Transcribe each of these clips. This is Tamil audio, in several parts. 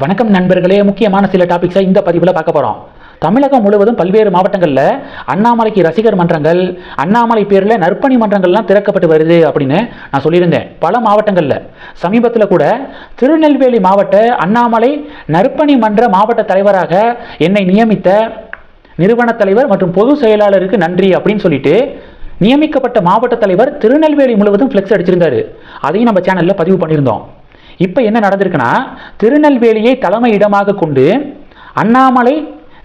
வணக்கம் நண்பர்களே முக்கியமான சில டாபிக்ஸை இந்த பதிவில் பார்க்க போகிறோம் தமிழகம் முழுவதும் பல்வேறு மாவட்டங்களில் அண்ணாமலைக்கு ரசிகர் மன்றங்கள் அண்ணாமலை பேரில் நற்பணி மன்றங்கள்லாம் திறக்கப்பட்டு வருது அப்படின்னு நான் சொல்லியிருந்தேன். பல மாவட்டங்களில். சமீபத்தில் கூட திருநெல்வேலி மாவட்ட அண்ணாமலை நற்பணி மன்ற மாவட்ட தலைவராக என்னை நியமித்த நிறுவன தலைவர் மற்றும் பொது செயலாளருக்கு நன்றி அப்படின்னு சொல்லிட்டு நியமிக்கப்பட்ட மாவட்ட தலைவர் திருநெல்வேலி முழுவதும் ஃப்ளெக்ஸ் அடிச்சிருந்தாரு. அதையும் நம்ம சேனலில் பதிவு பண்ணியிருந்தோம். இப்போ என்ன நடந்திருக்குன்னா திருநெல்வேலியை தலைமை இடமாக கொண்டு அண்ணாமலை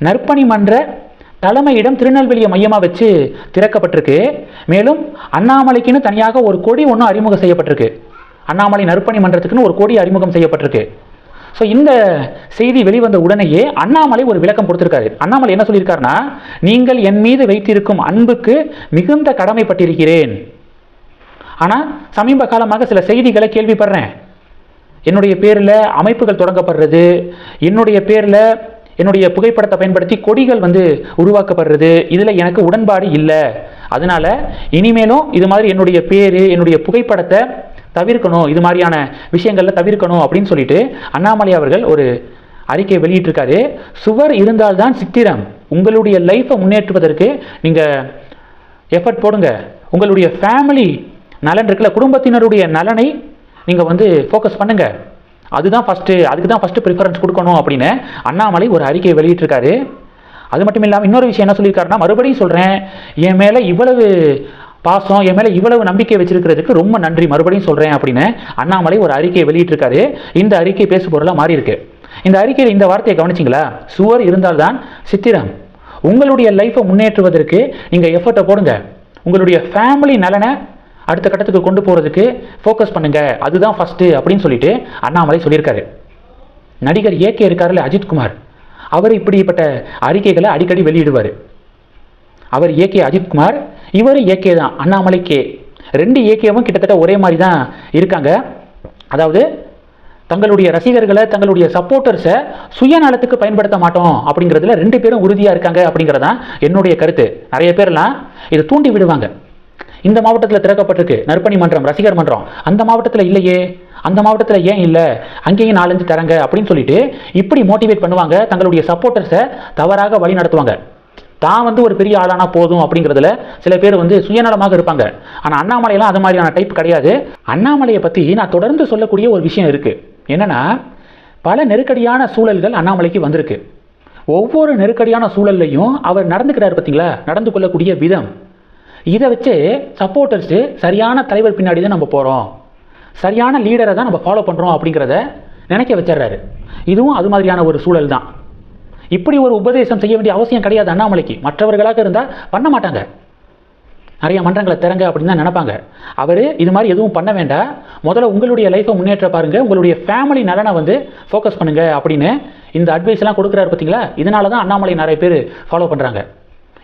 நற்பணி மன்ற தலைமையிடம் திருநெல்வேலியை மையமாக வச்சு திறக்கப்பட்டிருக்கு. மேலும் அண்ணாமலைக்குன்னு தனியாக ஒரு கொடி ஒன்றும் அறிமுகம் செய்யப்பட்டிருக்கு. அண்ணாமலை நற்பணி மன்றத்துக்குன்னு ஒரு கொடி அறிமுகம் செய்யப்பட்டிருக்கு. ஸோ இந்த செய்தி வெளிவந்த உடனேயே அண்ணாமலை ஒரு விளக்கம் கொடுத்துருக்காரு. அண்ணாமலை என்ன சொல்லியிருக்காருன்னா நீங்கள் என் மீது வைத்திருக்கும் அன்புக்கு மிகுந்த கடமைப்பட்டிருக்கிறேன். ஆனால் சமீப காலமாக சில செய்திகளை கேள்விப்படுறேன். என்னுடைய பேரில் அமைப்புகள் தொடங்கப்படுறது என்னுடைய பேரில் என்னுடைய புகைப்படத்தை பயன்படுத்தி கொடிகள் வந்து உருவாக்கப்படுறது இதில் எனக்கு உடன்பாடு இல்லை. அதனால் இனிமேலும் இது மாதிரி என்னுடைய பேர் என்னுடைய புகைப்படத்தை தவிர்க்கணும் இது மாதிரியான விஷயங்களில் தவிர்க்கணும் அப்படின்னு சொல்லிட்டு அண்ணாமலை அவர்கள் ஒரு அறிக்கை வெளியிட்டிருக்காரு. சுவர் இருந்தால்தான் சித்திரம். உங்களுடைய லைஃப்பை முன்னேற்றுவதற்கு நீங்கள் எஃபர்ட் போடுங்க. உங்களுடைய ஃபேமிலி நலன் இருக்குல்ல குடும்பத்தினருடைய நலனை நீங்கள் வந்து ஃபோக்கஸ் பண்ணுங்க. அதுதான் ஃபஸ்ட்டு அதுக்கு தான் ஃபஸ்ட்டு ப்ரிஃபரன்ஸ் கொடுக்கணும் அப்படின்னு அண்ணாமலை ஒரு அறிக்கையை வெளியிட்டிருக்காரு. அது மட்டும் இல்லாமல் இன்னொரு விஷயம் என்ன சொல்லியிருக்காருன்னா மறுபடியும் சொல்கிறேன் என் மேலே இவ்வளவு பாசம் என் மேலே இவ்வளவு நம்பிக்கை வச்சிருக்கிறதுக்கு ரொம்ப நன்றி மறுபடியும் சொல்கிறேன் அப்படின்னு அண்ணாமலை ஒரு அறிக்கையை வெளியிட்டிருக்காரு. இந்த அறிக்கை பேசு பொருளாக மாறி இருக்கு. இந்த அறிக்கையில் இந்த வார்த்தையை கவனிச்சிங்களா? சுவர் இருந்தால்தான் சித்திரம். உங்களுடைய லைஃப்பை முன்னேற்றுவதற்கு நீங்கள் எஃபர்ட்டை போடுங்க. உங்களுடைய ஃபேமிலி நலனை அடுத்த கட்டத்துக்கு கொண்டு போகிறதுக்கு ஃபோக்கஸ் பண்ணுங்கள் அதுதான் ஃபஸ்ட்டு அப்படின்னு சொல்லிட்டு அண்ணாமலை சொல்லியிருக்காரு. நடிகர் ஏகே இருக்காருல்ல அஜித்குமார் அவர் இப்படிப்பட்ட அறிக்கைகளை அடிக்கடி வெளியிடுவார். அவர் ஏகே அஜித்குமார் இவர் ஏகே தான் அண்ணாமலை கே. ரெண்டு ஏகேவும் கிட்டத்தட்ட ஒரே மாதிரி தான் இருக்காங்க. அதாவது தங்களுடைய ரசிகர்களை தங்களுடைய சப்போர்ட்டர்ஸை சுயநலத்துக்கு பயன்படுத்த மாட்டோம் அப்படிங்கிறதுல ரெண்டு பேரும் உறுதியாக இருக்காங்க அப்படிங்கிறதான் என்னுடைய கருத்து. நிறைய பேர்லாம் இதை தூண்டி விடுவாங்க. இந்த மாவட்டத்தில் திறக்கப்பட்டிருக்கு. நற்பணி மன்றம் ரசிகர் மன்றம். அந்த மாவட்டத்தில் இல்லையே. அந்த மாவட்டத்தில் ஏன் இல்லை? அங்கேயும் நாலஞ்சு தரங்க அப்படின்னு சொல்லிட்டு இப்படி மோட்டிவேட் பண்ணுவாங்க. தங்களுடைய சப்போர்ட்டர்ஸை தவறாக வழி நடத்துவாங்க. தான் வந்து ஒரு பெரிய ஆளானா போதும் அப்படிங்கிறதுல சில பேர் வந்து சுயநலமாக இருப்பாங்க. ஆனால் அண்ணாமலையெல்லாம் அது மாதிரியான டைப் கிடையாது. அண்ணாமலையை பற்றி நான் தொடர்ந்து சொல்லக்கூடிய ஒரு விஷயம் இருக்குது என்னென்னா பல நெருக்கடியான சூழல்கள் அண்ணாமலைக்கு வந்திருக்கு. ஒவ்வொரு நெருக்கடியான சூழல்லையும் அவர் நடந்துக்கிறார் பார்த்தீங்களா நடந்து கொள்ளக்கூடிய விதம். இதை வச்சு சப்போர்ட்டர்ஸு சரியான தலைவர் பின்னாடி தான் நம்ம போகிறோம் சரியான லீடரை தான் நம்ம ஃபாலோ பண்ணுறோம் அப்படிங்கிறத நினைக்க வச்சிடுறாரு. இதுவும் அது மாதிரியான ஒரு சூழல் தான். இப்படி ஒரு உபதேசம் செய்ய வேண்டிய அவசியம் கிடையாது அண்ணாமலைக்கு. மற்றவர்களாக இருந்தால் பண்ண மாட்டாங்க. நிறைய மன்றங்களை திறங்க அப்படின்னு தான் நினைப்பாங்க. அவர் இது மாதிரி எதுவும் பண்ண வேண்டாம். முதல்ல உங்களுடைய லைஃப்பை முன்னேற்ற பாருங்கள் உங்களுடைய ஃபேமிலி நலனை வந்து ஃபோக்கஸ் பண்ணுங்கள் அப்படின்னு இந்த அட்வைஸ்லாம் கொடுக்குறாரு பார்த்தீங்களா இதனால தான் அண்ணாமலை நிறைய பேர் ஃபாலோ பண்ணுறாங்க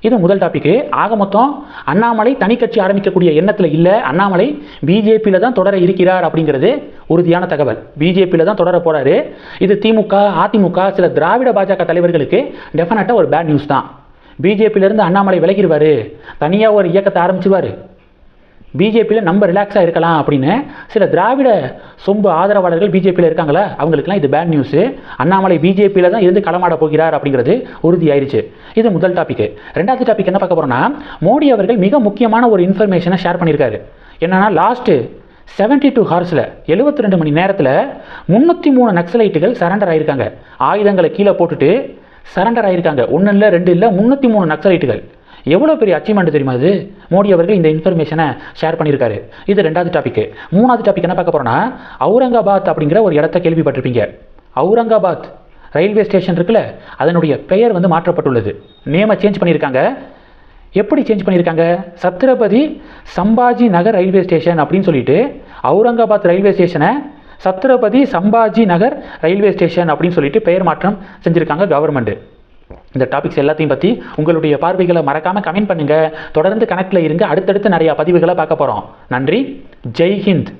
இது முதல் டாபிக்கு ஆக மொத்தம் அண்ணாமலை தனி கட்சி ஆரம்பிக்கக்கூடிய எண்ணத்தில் இல்லை. அண்ணாமலை பிஜேபியில் தான் தொடர இருக்கிறார் அப்படிங்கிறது உறுதியான தகவல். பிஜேபியில் தான் தொடர போகிறாரு இது திமுக அதிமுக சில திராவிட பாஜக தலைவர்களுக்கு டெஃபினட்டாக ஒரு பேட் நியூஸ் தான். பிஜேபியிலேருந்து அண்ணாமலை விலகிடுவார் தனியாக ஒரு இயக்கத்தை ஆரம்பிச்சுவார் பிஜேபியில் நம்ம ரிலாக்ஸாக இருக்கலாம் அப்படின்னு சில திராவிட சொம்பு ஆதரவாளர்கள் பிஜேபியில் இருக்காங்களா அவங்களுக்குலாம் இது பேட் நியூஸு அண்ணாமலை பிஜேபியில் தான் இருந்து களமாட போகிறார் அப்படிங்கிறது உறுதியாயிருச்சு. இது முதல் டாபிக் ரெண்டாவது டாபிக் என்ன பார்க்க போகிறோம்னா மோடி அவர்கள் மிக முக்கியமான ஒரு இன்ஃபர்மேஷனை ஷேர் பண்ணியிருக்காரு. என்னன்னா லாஸ்ட்டு செவன்டி டூ ஹார்ஸில் எழுபத்தி ரெண்டு மணி நேரத்தில் முந்நூற்றி மூணு நக்சலைட்டுகள் சரண்டர் ஆகியிருக்காங்க ஆயுதங்களை கீழே போட்டுட்டு சரண்டர் ஆகியிருக்காங்க ஒன்று இல்லை ரெண்டு இல்லை முந்நூற்றி மூணு நக்சலைட்டுகள். எவ்வளோ பெரிய அச்சீவ்மெண்ட் தெரியுமா அது மோடி அவர்கள் இந்த இன்ஃபர்மேஷனை ஷேர் பண்ணியிருக்காரு. இது ரெண்டாவது டாபிக் மூணாவது டாபிக் என்ன பார்க்க போகிறோன்னா அவுரங்காபாத் அப்படிங்கிற ஒரு இடத்த கேள்விப்பட்டிருப்பீங்க. அவுரங்காபாத் ரயில்வே ஸ்டேஷன் இருக்குல்ல அதனுடைய பெயர் வந்து மாற்றப்பட்டுள்ளது. நேமை சேஞ்ச் பண்ணியிருக்காங்க. எப்படி சேஞ்ச் பண்ணியிருக்காங்க? சத்ரபதி சம்பாஜி நகர் ரயில்வே ஸ்டேஷன் அப்படின்னு சொல்லிட்டு அவுரங்காபாத் ரயில்வே ஸ்டேஷனை சத்ரபதி சம்பாஜி நகர் ரயில்வே ஸ்டேஷன் அப்படின்னு சொல்லிட்டு பெயர் மாற்றம் செஞ்சுருக்காங்க கவர்மெண்ட்டு இந்த டாபிக்ஸ் எல்லாத்தையும் பற்றி உங்களுடைய பார்வைகளை மறக்காமல் கமெண்ட் பண்ணுங்கள் தொடர்ந்து கணக்கில் இருங்க. அடுத்தடுத்து நிறையா பதிவுகளை பார்க்க போகிறோம் நன்றி. ஜெய் ஹிந்த்.